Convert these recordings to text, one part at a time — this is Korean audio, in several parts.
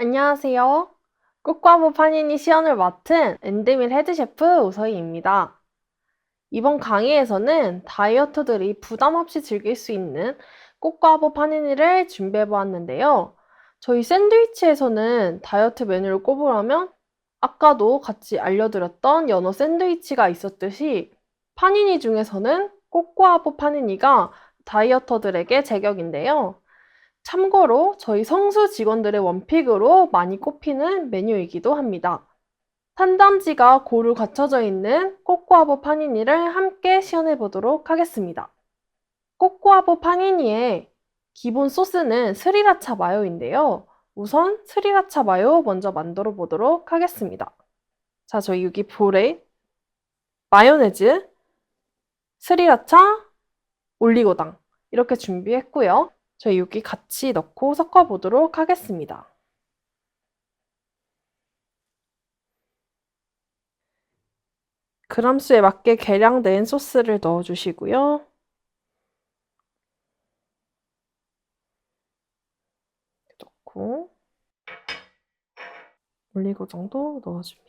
안녕하세요. 꽃과부 파니니 시연을 맡은 엔드밀 헤드 셰프 오서희입니다. 이번 강의에서는 다이어터들이 부담 없이 즐길 수 있는 꽃과부 파니니를 준비해 보았는데요. 저희 샌드위치에서는 다이어트 메뉴를 꼽으라면 아까도 같이 알려드렸던 연어 샌드위치가 있었듯이 파니니 중에서는 꽃과부 파니니가 다이어터들에게 제격인데요. 참고로 저희 성수 직원들의 원픽으로 많이 꼽히는 메뉴이기도 합니다. 탄단지가 고루 갖춰져 있는 꼬꼬아보 파니니를 함께 시연해 보도록 하겠습니다. 꼬꼬아보 파니니의 기본 소스는 스리라차 마요인데요. 우선 스리라차 마요 먼저 만들어 보도록 하겠습니다. 자, 저희 여기 볼에 마요네즈, 스리라차, 올리고당 이렇게 준비했고요. 저희 여기 같이 넣고 섞어 보도록 하겠습니다. 그람수에 맞게 계량된 소스를 넣어주시고요. 넣고 올리고당도 넣어줍니다.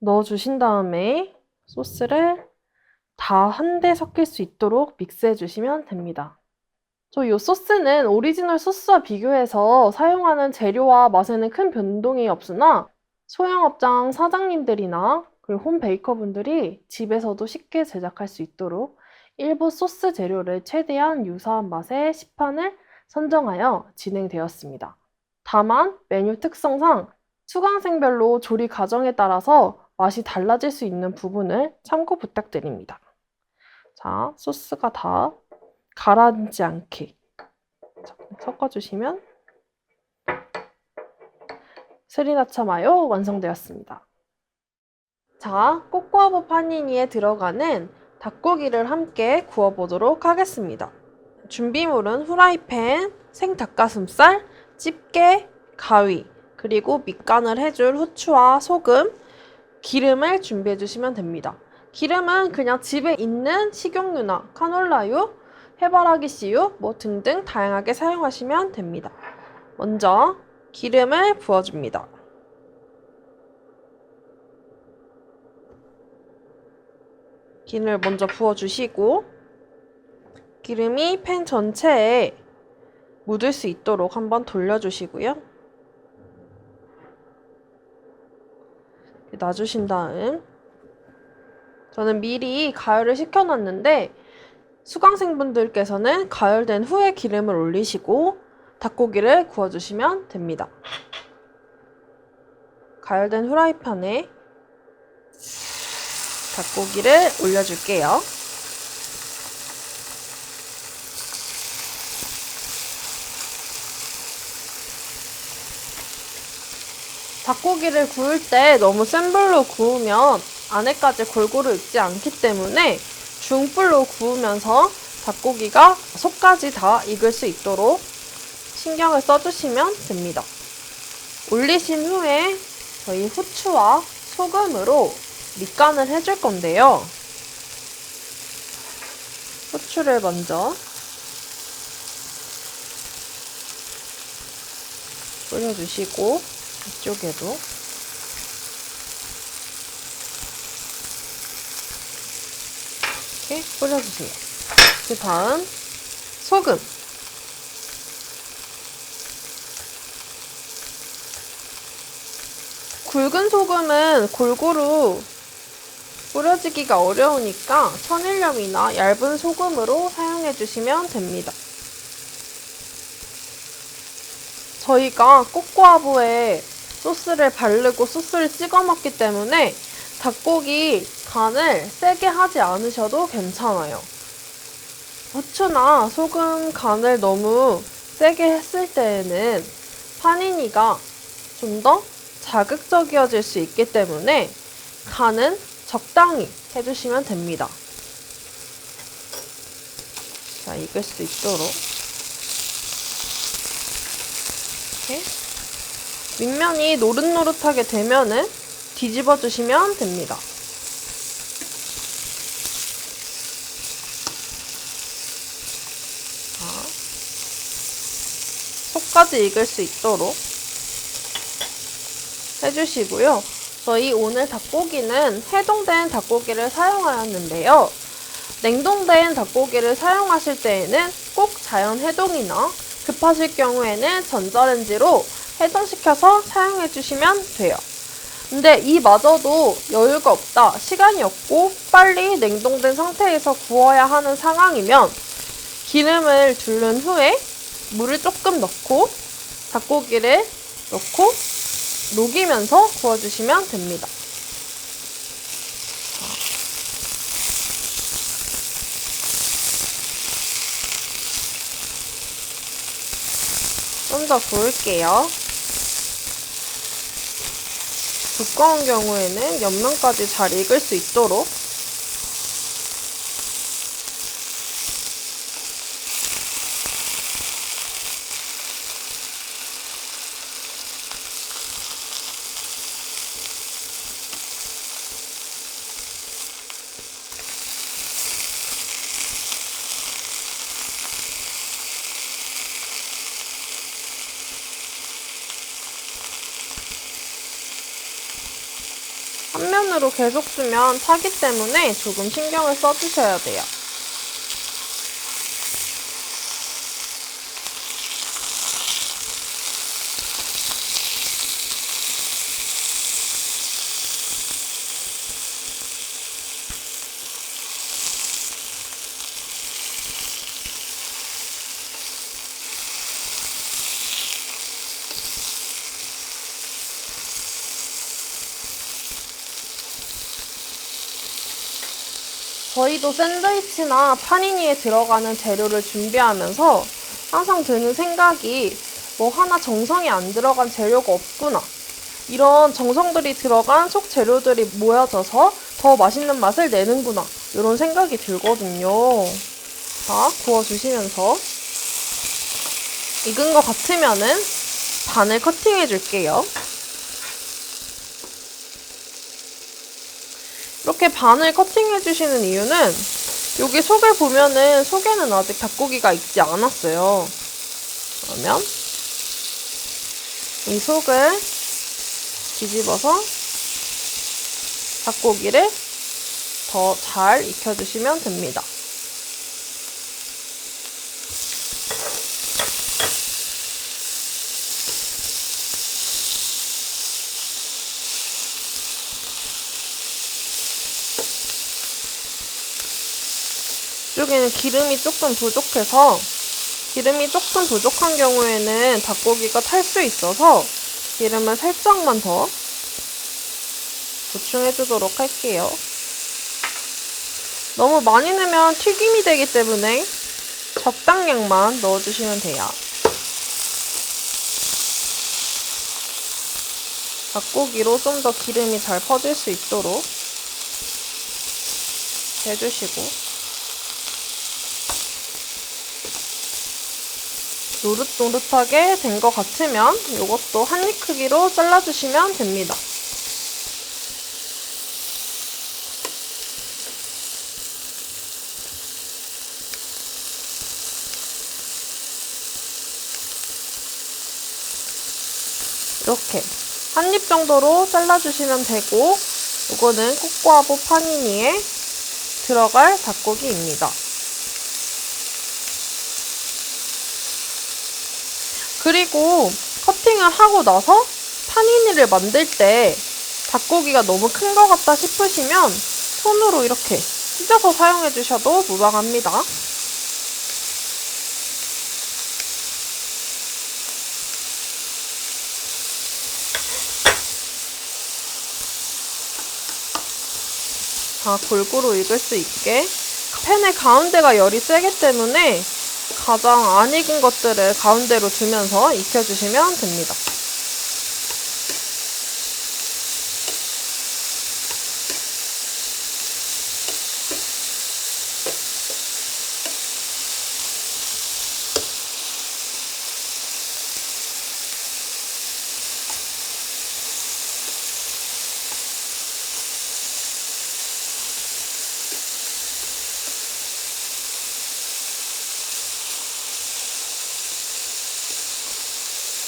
넣어주신 다음에 소스를 다 한데 섞일 수 있도록 믹스해 주시면 됩니다. 저이 소스는 오리지널 소스와 비교해서 사용하는 재료와 맛에는 큰 변동이 없으나 소형업장 사장님들이나 그리고 홈 베이커분들이 집에서도 쉽게 제작할 수 있도록 일부 소스 재료를 최대한 유사한 맛의 시판을 선정하여 진행되었습니다. 다만 메뉴 특성상 수강생별로 조리 과정에 따라서 맛이 달라질 수 있는 부분을 참고 부탁드립니다. 자, 소스가 다 가라앉지 않게 섞어주시면 스리라차 마요 완성되었습니다. 자, 꼬꼬아보 파니니에 들어가는 닭고기를 함께 구워보도록 하겠습니다. 준비물은 후라이팬, 생닭가슴살, 집게, 가위, 그리고 밑간을 해줄 후추와 소금, 기름을 준비해 주시면 됩니다. 기름은 그냥 집에 있는 식용유나 카놀라유, 해바라기 씨유 뭐 등등 다양하게 사용하시면 됩니다. 먼저 기름을 부어줍니다. 기름을 먼저 부어주시고 기름이 팬 전체에 묻을 수 있도록 한번 돌려주시고요. 놔주신 다음 저는 미리 가열을 시켜놨는데 수강생분들께서는 가열된 후에 기름을 올리시고 닭고기를 구워주시면 됩니다. 가열된 후라이팬에 닭고기를 올려줄게요. 닭고기를 구울 때 너무 센 불로 구우면 안에까지 골고루 익지 않기 때문에 중불로 구우면서 닭고기가 속까지 다 익을 수 있도록 신경을 써주시면 됩니다. 올리신 후에 저희 후추와 소금으로 밑간을 해줄 건데요. 후추를 먼저 뿌려주시고 이쪽에도 이렇게 뿌려주세요. 그 다음 소금 굵은 소금은 골고루 뿌려지기가 어려우니까 천일염이나 얇은 소금으로 사용해 주시면 됩니다. 저희가 꼬꼬아부에 소스를 바르고 소스를 찍어 먹기 때문에 닭고기 간을 세게 하지 않으셔도 괜찮아요. 후추나 소금 간을 너무 세게 했을 때에는 파니니가 좀 더 자극적이어질 수 있기 때문에 간은 적당히 해주시면 됩니다. 자, 익을 수 있도록 이렇게 윗면이 노릇노릇하게 되면은 뒤집어 주시면 됩니다. 자, 속까지 익을 수 있도록 해주시고요. 저희 오늘 닭고기는 해동된 닭고기를 사용하였는데요. 냉동된 닭고기를 사용하실 때에는 꼭 자연 해동이나 급하실 경우에는 전자레인지로 해동시켜서 사용해 주시면 돼요. 근데 이마저도 여유가 없다, 시간이 없고 빨리 냉동된 상태에서 구워야 하는 상황이면 기름을 두른 후에 물을 조금 넣고 닭고기를 넣고 녹이면서 구워주시면 됩니다. 좀 더 구울게요. 두꺼운 경우에는 옆면까지 잘 익을 수 있도록 한 면으로 계속 두면 타기 때문에 조금 신경을 써주셔야 돼요. 저희도 샌드위치나 파니니에 들어가는 재료를 준비하면서 항상 드는 생각이 뭐 하나 정성이 안 들어간 재료가 없구나. 이런 정성들이 들어간 속 재료들이 모여져서 더 맛있는 맛을 내는구나. 이런 생각이 들거든요. 자, 구워주시면서 익은 것 같으면은 반을 커팅해 줄게요. 이렇게 반을 커팅해 주시는 이유는 여기 속을 보면은 속에는 아직 닭고기가 익지 않았어요. 그러면 이 속을 뒤집어서 닭고기를 더 잘 익혀주시면 됩니다. 이쪽에는 기름이 조금 부족해서 기름이 조금 부족한 경우에는 닭고기가 탈 수 있어서 기름을 살짝만 더 보충해 주도록 할게요. 너무 많이 넣으면 튀김이 되기 때문에 적당량만 넣어주시면 돼요. 닭고기로 좀 더 기름이 잘 퍼질 수 있도록 해주시고 노릇노릇하게 된 것 같으면 이것도 한 입 크기로 잘라주시면 됩니다. 이렇게 한 입 정도로 잘라주시면 되고 이거는 코코아보 파니니에 들어갈 닭고기입니다. 그리고 커팅을 하고 나서 파니니를 만들 때 닭고기가 너무 큰 것 같다 싶으시면 손으로 이렇게 찢어서 사용해 주셔도 무방합니다. 자, 골고루 익을 수 있게 팬의 가운데가 열이 세기 때문에 가장 안 익은 것들을 가운데로 두면서 익혀주시면 됩니다.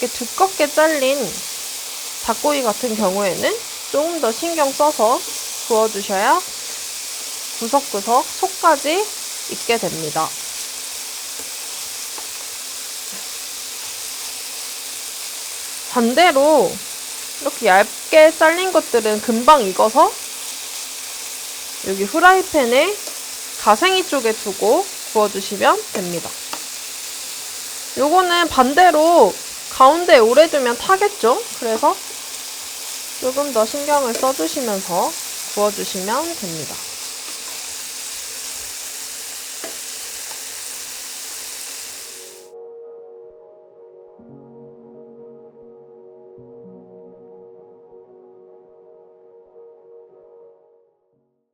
이렇게 두껍게 잘린 닭고기 같은 경우에는 조금 더 신경 써서 구워주셔야 구석구석 속까지 익게 됩니다. 반대로 이렇게 얇게 잘린 것들은 금방 익어서 여기 후라이팬에 가생이 쪽에 두고 구워주시면 됩니다. 요거는 반대로 가운데 오래 두면 타겠죠? 그래서 조금 더 신경을 써주시면서 구워주시면 됩니다.